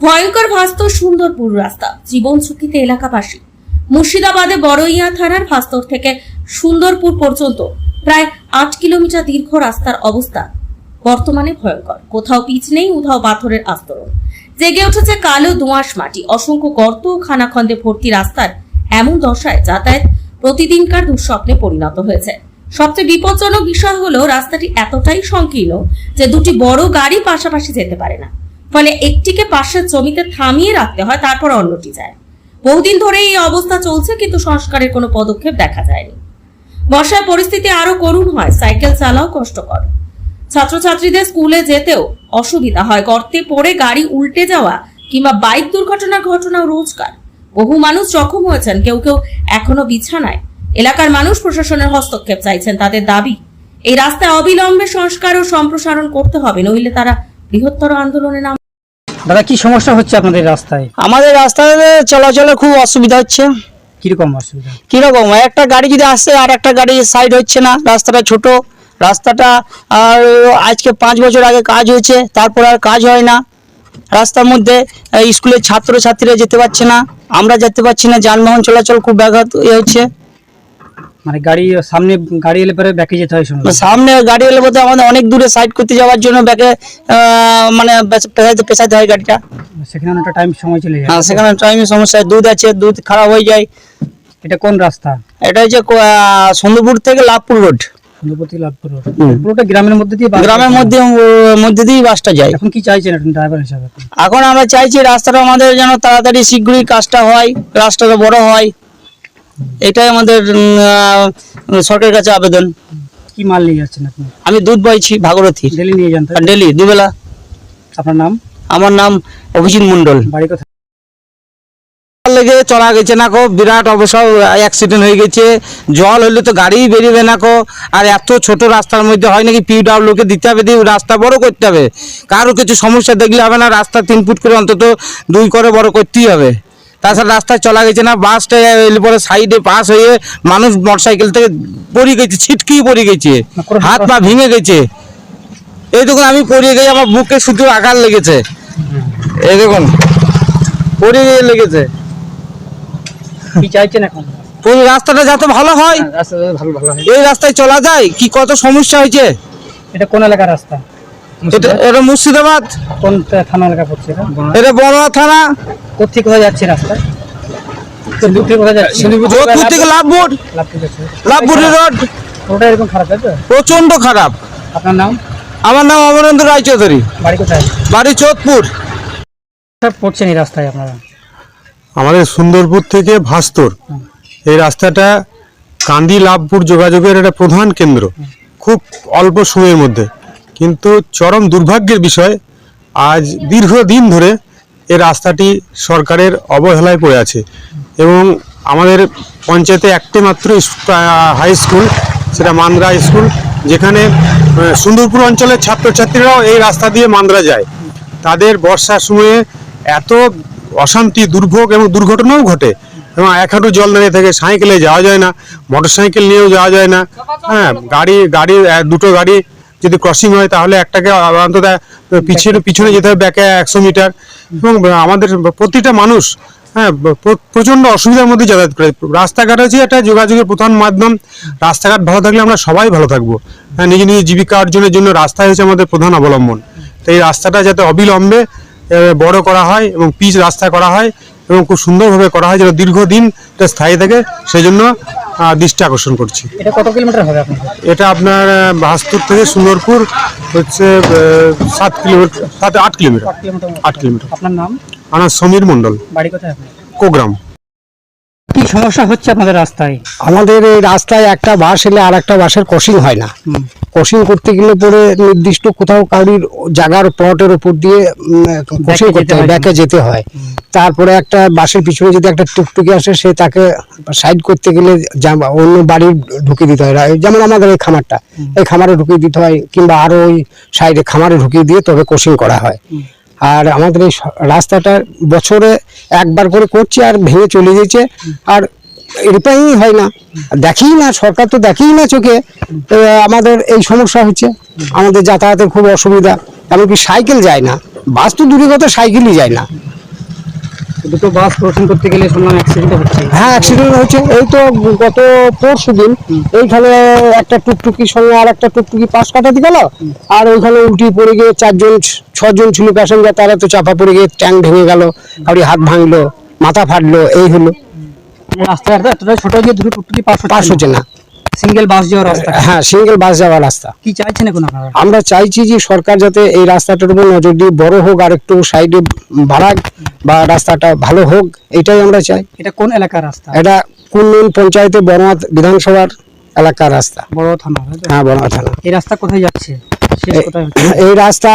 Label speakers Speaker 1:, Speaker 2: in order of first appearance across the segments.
Speaker 1: ভয়ঙ্কর ভাস্তর সুন্দরপুর রাস্তা, জীবন ঝুঁকিতে এলাকাবাসী। মুর্শিদাবাদে বড়ইয়া থানার ভাস্তর থেকে সুন্দরপুর পর্যন্ত প্রায় আট কিলোমিটার দীর্ঘ রাস্তার অবস্থা বর্তমানে ভয়ঙ্কর। কোথাও পিচ নেই উধাও পাথরের আস্তরণ। জেগে উঠেছে কালো দোঁয়াশ মাটি। অসংখ্য গর্ত ও খানাখন্দে ভর্তি রাস্তার এমন দশায় যাতায়াত প্রতিদিনকার দুঃস্বপ্নে পরিণত হয়েছে। সবচেয়ে বিপজ্জনক বিষয় হলো, রাস্তাটি এতটাই সংকীর্ণ যে দুটি বড় গাড়ি পাশাপাশি যেতে পারে না। ফলে একটিকে পাশের জমিতে থামিয়ে রাখতে হয়, তারপর অন্যটি যায়। বহুদিন ধরে এই অবস্থা চলছে, কিন্তু সংস্কারের কোনো পদক্ষেপ দেখা যায়নি। বর্ষায় পরিস্থিতি আরও করুণ হয়, সাইকেল চালাও কষ্টকর। ছাত্রছাত্রীদের স্কুলে যেতেও অসুবিধা হয়, গর্তে পড়ে গাড়ি উল্টে যাওয়া কিংবা বাইক দুর্ঘটনার ঘটনাও রোজকার। বহু মানুষ জখম হয়েছেন, কেউ কেউ এখনও বিছানায়। এলাকার মানুষ প্রশাসনের হস্তক্ষেপ চাইছেন, তাদের দাবি, এই রাস্তায় অবিলম্বে সংস্কার ও সম্প্রসারণ করতে হবে, নইলে তারা বৃহত্তর আন্দোলনে নাম
Speaker 2: দাদা কি সমস্যা হচ্ছে আপনাদের রাস্তায়?
Speaker 3: আমাদের রাস্তায় চলাচলে খুব অসুবিধা হচ্ছে।
Speaker 2: কীরকম অসুবিধা?
Speaker 3: কীরকম? একটা গাড়ি যদি আসছে আর একটা গাড়ি সাইড হচ্ছে না রাস্তাটা ছোট রাস্তাটা আর আজকে পাঁচ বছর আগে কাজ হয়েছে তারপর আর কাজ হয় না। রাস্তার মধ্যে স্কুলের ছাত্রছাত্রীরা যেতে পারছে না আমরা যেতে পারছি না যানবাহন চলাচল খুব ব্যাঘাত হচ্ছে।
Speaker 2: মানে গাড়ি সামনে গাড়ি এলে পরে ব্যাকে যেতে হয় শুনলাম
Speaker 3: সামনে গাড়ি এলে বোধহয় আমাদের অনেক দূরে সাইড করতে যাওয়ার জন্য ব্যাকে মানে পেছাতে পেছাতে হয় গাড়িটা।
Speaker 2: সেখানে অনেকটা টাইম সময় চলে যায়।
Speaker 3: হ্যাঁ সেখানে টাইমের সমস্যা দুধ আছে দুধ খারাপ হয়ে যায়।
Speaker 2: এটা কোন রাস্তা?
Speaker 3: এটা হচ্ছে সুন্দরপুর থেকে লাভপুর রোড
Speaker 2: লাভপুর। পুরোটা গ্রামের মধ্যে দিয়ে
Speaker 3: গ্রামের মধ্যে মধ্যে বাসটা যায়।
Speaker 2: এখন কি চাইছেন এখন ড্রাইভার হিসাবে?
Speaker 3: এখন আমরা চাইছি রাস্তাটা আমাদের যেন তাড়াতাড়ি শীঘ্রই কাজটা হয় রাস্তাটা বড় হয়। এটাই আমাদের সরকারের কাছে আবেদন।
Speaker 2: কি মাল নিয়ে যাচ্ছেন আপনি?
Speaker 3: আমি দুধ বইছি ভাগরথী।
Speaker 2: ডেলি নিয়ে যান?
Speaker 3: ডেলি দুবেলা।
Speaker 2: আপনার নাম?
Speaker 3: আমার নাম অভিজিৎ মন্ডল
Speaker 2: বাড়ি কোথায়?
Speaker 4: লেগে চলা গেছে না কো বিরাট অবসর অ্যাক্সিডেন্ট হয়ে গেছে। জল হলে তো গাড়ি বেরিয়ে না কো। আর এত ছোট রাস্তার মধ্যে হয় নাকি পিডাব্লিউ কে দিতে হবে দিয়ে রাস্তা বড় করতে হবে? কারও কিছু সমস্যা দেখলে হবে না রাস্তা তিন ফুট করে অন্তত দুই করে বড় করতেই হবে। তাছাড়া রাস্তায় চলা গেছে না বাসটা এলে পরে সাইডে পাস হয়ে মানুষ মোটরসাইকেল থেকে পড়ে গেছে ছিটকিয়ে পড়ে গেছে হাত পা ভেঙে গেছে। এই দেখুন আমি পড়ে গেছি আমার বুকে শুধু আঘাত লেগেছে। এই দেখুন পড়ে গিয়ে লেগেছে।
Speaker 2: কি চাইছেন এখন?
Speaker 4: পুরো রাস্তাটা যাতে ভালো হয়
Speaker 2: ভালো হয়।
Speaker 4: এই রাস্তায় চলা যায় কি কত সমস্যা হয়েছে?
Speaker 2: এটা কোন এলাকার রাস্তা?
Speaker 4: এটা এটা মুর্শিদাবাদ?
Speaker 2: কোন থানা এলাকা পড়ছে এটা?
Speaker 4: বড়ুয়া থানা।
Speaker 2: কোথেকে কোথায় যাচ্ছে রাস্তা। কোথায় যাচ্ছে। তাই
Speaker 4: প্রচণ্ড খারাপ।
Speaker 2: আপনার নাম?
Speaker 4: আমার নাম অমরেন্দ্র রায়চৌধুরী।
Speaker 2: বাড়ি কোথায়?
Speaker 4: বাড়ি চোদপুর
Speaker 2: পড়ছেন এই রাস্তায় আপনারা?
Speaker 5: আমাদের সুন্দরপুর থেকে ভাস্তর। এই রাস্তাটা কান্দি লাভপুর যোগাযোগের একটা প্রধান কেন্দ্র। খুব অল্প সময়ের মধ্যে। কিন্তু চরম দুর্ভাগ্যের বিষয়, আজ দীর্ঘদিন ধরে এই রাস্তাটি সরকারের অবহেলায় পড়ে আছে এবং আমাদের পঞ্চায়েতে একটি মাত্র হাই স্কুল সেটা মান্দ্রা স্কুল, যেখানে সুন্দরপুর অঞ্চলের ছাত্রছাত্রীরাও এই রাস্তা দিয়ে মান্দ্রা যায়। তাদের বর্ষার সময়ে এত অশান্তি, দুর্ভোগ এবং দুর্ঘটনাও ঘটে এবং এক হাঁটু জল দাঁড়িয়ে থেকে সাইকেলে যাওয়া যায় না মোটর সাইকেল নিয়েও যাওয়া যায় না। হ্যাঁ গাড়ি গাড়ি দুটো গাড়ি যদি ক্রসিং হয়, তাহলে একটাকে অন্তত পিছনে পিছনে যেতে হবে, ব্যাকে একশো মিটার। এবং আমাদের প্রতিটা মানুষ হ্যাঁ প্র- প্রচণ্ড অসুবিধার মধ্যে যাতায়াত করে। রাস্তাঘাট হচ্ছে একটা যোগাযোগের প্রধান মাধ্যম। রাস্তাঘাট ভালো থাকলে আমরা সবাই ভালো থাকব। হ্যাঁ নিজে নিজে জীবিকা অর্জনের জন্য রাস্তাই হচ্ছে আমাদের প্রধান অবলম্বন। তো এই রাস্তাটা যাতে অবিলম্বে বড় করা হয় এবং পিচ রাস্তা করা হয় এবং খুব সুন্দরভাবে করা হয় যেটা দীর্ঘদিন এটা স্থায়ী থাকে সেই জন্য দৃষ্টি আকর্ষণ করছি।
Speaker 2: এটা কত কিলোমিটার হবে
Speaker 5: এটা আপনার আহ, থেকে সুন্দরপুর হচ্ছে সাত কিলোমিটার সাত আট কিলোমিটার
Speaker 2: আট কিলোমিটার মতো।
Speaker 5: আট কিলোমিটার।
Speaker 2: আপনার নাম?
Speaker 5: আমার সমীর মণ্ডল।
Speaker 2: বাড়ি কোথায়
Speaker 5: কোগ্রাম।
Speaker 2: কি সমস্যা হচ্ছে আপনাদের রাস্তায়?
Speaker 6: আমাদের এই রাস্তায় একটা বাস এলে আর একটা বাসের ক্রসিং হয় না। ক্রসিং করতে গেলে পরে নির্দিষ্ট কোথাও কারোর জায়গার প্লটের উপর দিয়ে ক্রসিং করতে হয়। ব্যাকে যেতে হয়। তারপরে একটা বাসের পিছনে যদি একটা টুকটুকি আসে সে তাকে সাইড করতে গেলে অন্য বাড়ি ঢুকিয়ে দিতে হয়। যেমন আমাদের এই খামারটা। এই খামারে ঢুকিয়ে দিতে হয় কিংবা আরও ওই সাইডে খামারে ঢুকিয়ে দিয়ে তবে ক্রসিং করা হয়। আর আমাদের এই রাস্তাটা বছরে একবার করে করছে আর ভেঙে চলে গেছে। আর রিপেয়ারিং হয় না। দেখেই না, সরকার তো দেখেই না চোখে। আমাদের এই সমস্যা হচ্ছে। আমাদের যাতায়াতের খুব অসুবিধা। এমনকি সাইকেল যায় না। বাস তো দূরে কথা, সাইকেলই যায় না।
Speaker 2: দুটো বাস ক্রসিং করতে গেলে শুনলাম অ্যাক্সিডেন্ট হচ্ছে।
Speaker 6: হ্যাঁ অ্যাক্সিডেন্ট হয়েছে এই তো গত পরশু দিন এইখানে একটা টুকটুকির সঙ্গে আর একটা টুকটুকি পাশ কাটাতে গেল আর ওইখানে উল্টি পড়ে গিয়ে চারজন ছজন ছিল প্যাসেঞ্জার তারা তো চাপা পড়ে গিয়ে ট্যাঙ্ক ভেঙে গেল কাউরি হাত ভাঙলো মাথা ফাটলো এই হলো।
Speaker 2: রাস্তাটা এতটা ছোট যে দুটো টুকটুকি
Speaker 6: পাশ হচ্ছে না।
Speaker 2: সিঙ্গেল বাস যাওয়ার রাস্তা
Speaker 6: হ্যাঁ সিঙ্গেল বাস যাওয়ার রাস্তা।
Speaker 2: কি চাইছেন এখন আপনারা?
Speaker 6: আমরা চাইছি যে সরকার যাতে এই রাস্তাটার উপর নজর দিয়ে বড় হোক আর একটু সাইডে বাড়াক বা রাস্তাটা ভালো হোক এটাই আমরা চাই।
Speaker 2: এটা কোন এলাকার রাস্তা?
Speaker 6: এটা কুন্নুন পঞ্চায়েতে বড়মাত বিধানসভার এলাকার রাস্তা।
Speaker 2: বড় থানা
Speaker 6: হ্যাঁ? বড়মাত থানা।
Speaker 2: এই রাস্তা কোথায় যাচ্ছে?
Speaker 6: এই রাস্তা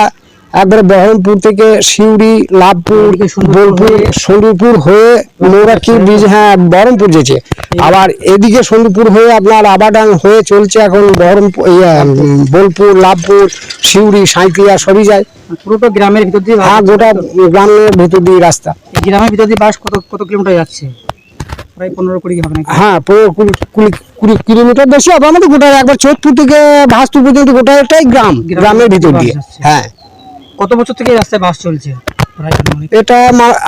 Speaker 6: একবারে বহরমপুর থেকে সিউড়ি লাভপুর বোলপুর
Speaker 2: হয়ে-
Speaker 6: সোন্দুরপুর হয়ে মৌরাকি ব্রিজ হ্যাঁ বহরমপুর যেছে আবার এদিকে সোন্দুরপুর হয়ে আপনার আবাডাং হয়ে চলছে এখন বহরমপুর ইয়ে, বোলপুর লাভপুর সিউড়ি সাঁইতিয়া সবই যায়।
Speaker 2: পুরোটা গ্রামের ভিতর দিয়ে
Speaker 6: হ্যাঁ গোটা গ্রামের ভেতর দিয়ে রাস্তা।
Speaker 2: গ্রামের ভিতর দিয়ে বাস কত কত কিলোমিটার যাচ্ছে? প্রায় পনেরো কুড়ি হবে
Speaker 6: হ্যাঁ কুড়ি কুড়ি- কুড়ি কিলোমিটার বেশি হবে আমাদের গোটা একবার চোদ্দপুর থেকে ভাস্তুর পর্যন্ত গোটাটাই গ্রাম গ্রামের ভিতর দিয়ে হ্যাঁ।
Speaker 2: কত বছর থেকে এই রাস্তায় বাস চলছে?
Speaker 6: এটা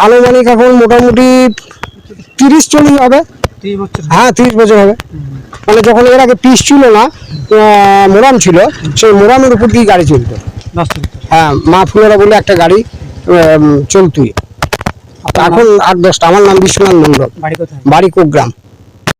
Speaker 6: আনুমানিক এখন মোটামুটি তিরিশ চল্লিশ হবে। হ্যাঁ তিরিশ বছর হবে। মানে যখন এর আগে পিস ছিল না মোরাম ছিল সেই মোরামের উপর দিয়ে গাড়ি চলতো। হ্যাঁ মা ফুলেরা বলে একটা গাড়ি চলতোই। এখন আট দশটা আমার নাম বিশ্বনাথ মন্ডল বাড়ি কোগ্রাম